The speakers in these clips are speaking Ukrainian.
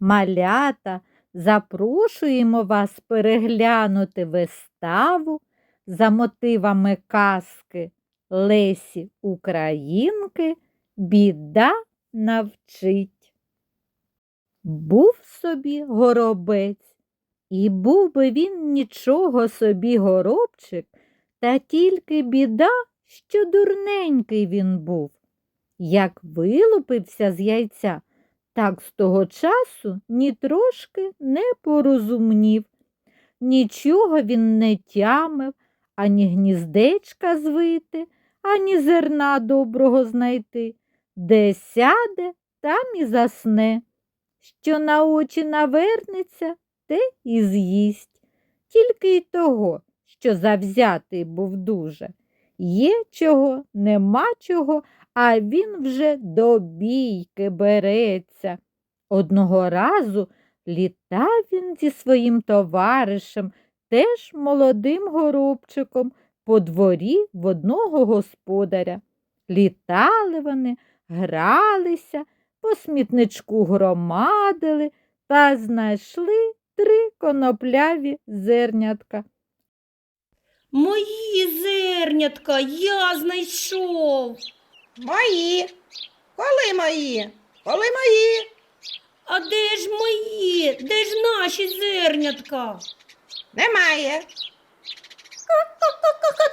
Малята, запрошуємо вас переглянути виставу за мотивами казки Лесі Українки Біда навчить. Був собі горобець, і був би він нічого собі горобчик, та тільки біда, що дурненький він був. Як вилупився з яйця, так з того часу ні трошки не порозумнів. Нічого він не тямив, ані гніздечка звити, ані зерна доброго знайти. Де сяде, там і засне. Що на очі навернеться, те і з'їсть. Тільки й того, що завзятий був дуже. Є чого, нема чого, а він вже до бійки береться. Одного разу літав він зі своїм товаришем, теж молодим горобчиком, по дворі в одного господаря. Літали вони, гралися, по смітничку громадили та знайшли три конопляві зернятка. Мої зернятка я знайшов. Мої. Коли мої? Коли мої? А де ж мої? Де ж наші зернятка? Немає.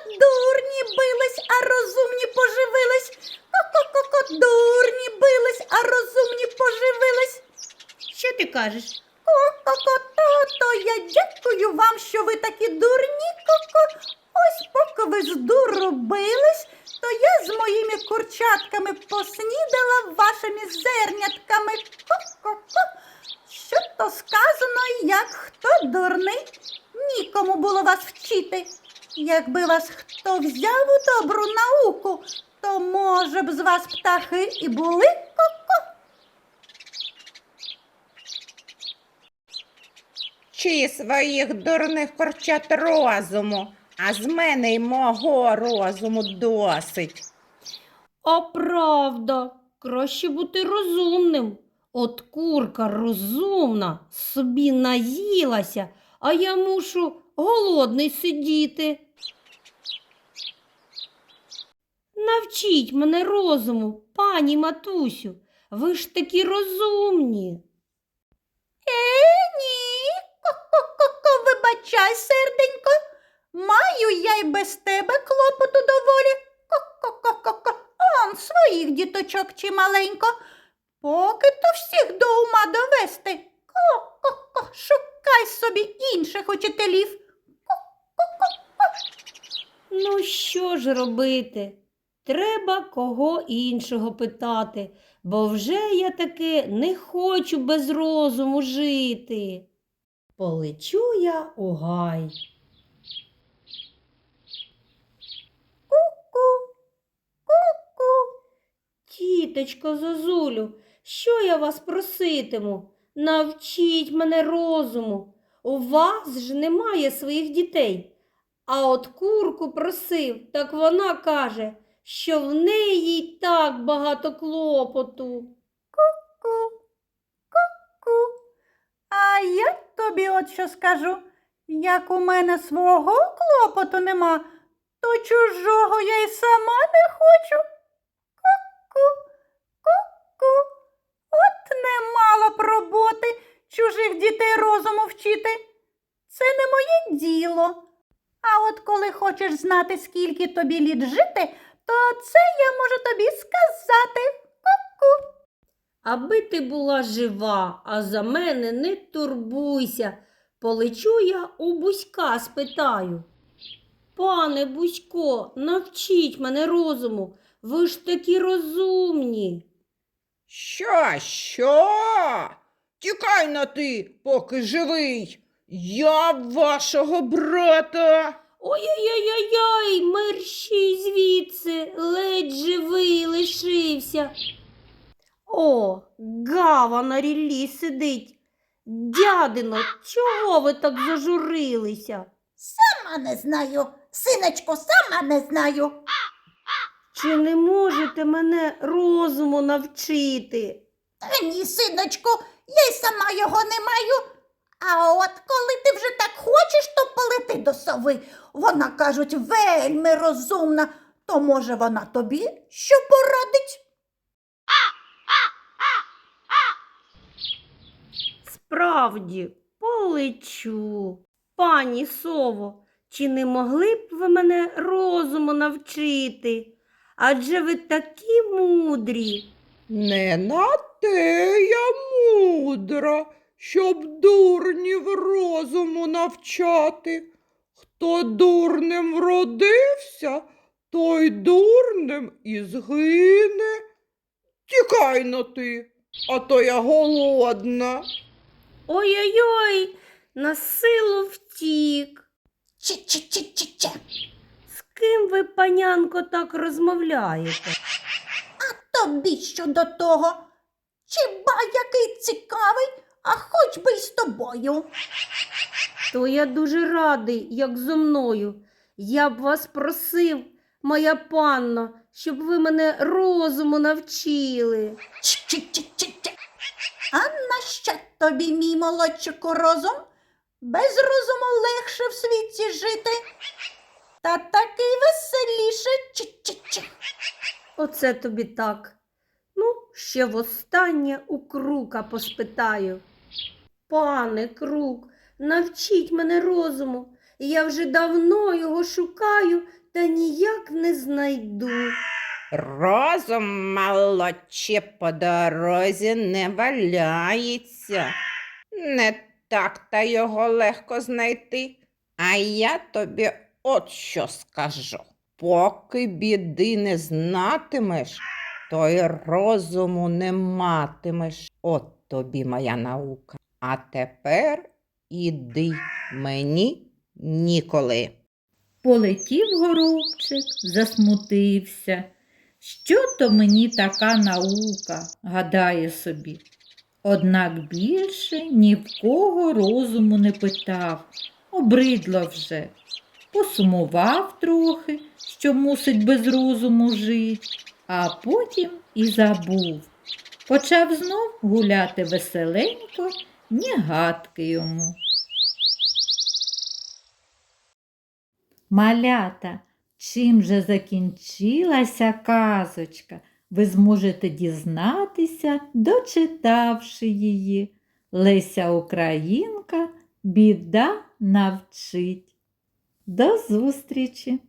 Дурні бились, а розумні поживились. Ко-ко-ко-ко, дурні бились, а розумні поживились. Що ти кажеш? Ко-ко-ко, то я дякую вам, що ви такі дурні. Ко-ко. Ось поки ви з дуру бились, то я з моїми курчатками поснідала вашими зернятками. Ко-ко-ко. Що то сказано, як хто дурний? Нікому було вас вчити. Якби вас хто взяв у добру науку, то може б з вас птахи і були ко-ко. Чи своїх дурних корчат розуму, а з мене й мого розуму досить. А правда, краще бути розумним. От курка розумна, собі наїлася, а я мушу голодний сидіти. Навчіть мене розуму, пані матусю, ви ж такі розумні. Е, ні. Ко-ко-ко, вибачай, серденько. Маю я й без тебе клопоту доволі. Ко-ко-ко-ко. Он своїх діточок чималенько. Поки то всіх до ума довести. Ко-ко-ко, шукай собі інших учителів. Ну, що ж робити? Треба кого іншого питати, бо вже я таки не хочу без розуму жити. Полечу я у гай. Ку, ку-ку. Тіточко Зозулю, що я вас проситиму? Навчіть мене розуму. У вас ж немає своїх дітей. А от курку просив, так вона каже, що в неї й так багато клопоту. Ку, ку-ку. А я тобі от що скажу. Як у мене свого клопоту нема, то чужого я й сама не хочу. Ку-ку, ку-ку. От немало б роботи чужих дітей вчити. Це не моє діло. А от коли хочеш знати, скільки тобі літ жити, то це я можу тобі сказати. Ку-ку. Аби ти була жива, а за мене не турбуйся. Полечу я у Буська спитаю. Пане Бусько, навчіть мене розуму, ви ж такі розумні. Що, що? Тікай на ти, поки живий. Я вашого брата. Ой-ой-ой-ой, мерщій звідси, ледь живий лишився. О, гава на ріллі сидить. Дядино, чого ви так зажурилися? Сама не знаю, синочко, сама не знаю. Чи не можете мене розуму навчити? Та ні, синочку, я й сама його не маю. А от коли ти вже так хочеш, то полети до сови. Вона, кажуть, вельми розумна, то може вона тобі що порадить? Справді, полечу. Пані сово, чи не могли б ви мене розуму навчити? Адже ви такі мудрі. Не на те я мудра, щоб дурнів розуму навчати. Хто дурним вродився, той дурним і згине. Тікай но ти, а то я голодна. Ой-ой-ой, на силу втік. Чи-чи-чи-чи-чи. З ким ви, панянко, так розмовляєте? А Тобі що до того? Чи ба який цікавий, а хоч би й з тобою. То я дуже радий, як зо мною. Я б вас просив, моя панно, щоб ви мене розуму навчили. А нащо тобі, мій молодчику, розум? Без розуму легше в світі жити. Та такий веселіше. Оце тобі так. Ще востаннє у крука поспитаю. Пане крук, навчіть мене розуму. Я вже давно його шукаю та ніяк не знайду. Розум молодче по дорозі не валяється. Не так та його легко знайти. А я тобі от що скажу. Поки біди не знатимеш, то й розуму не матимеш. От тобі моя наука. А тепер іди мені ніколи. Полетів горобчик, засмутився. Що то мені така наука, гадає собі. Однак більше ні в кого розуму не питав, обридло вже. Посумував трохи, що мусить без розуму жить, а потім і забув. Почав знов гуляти веселенько, ні гадки йому. Малята, чим же закінчилася казочка, ви зможете дізнатися, дочитавши її. Леся Українка біда навчить. До зустрічі!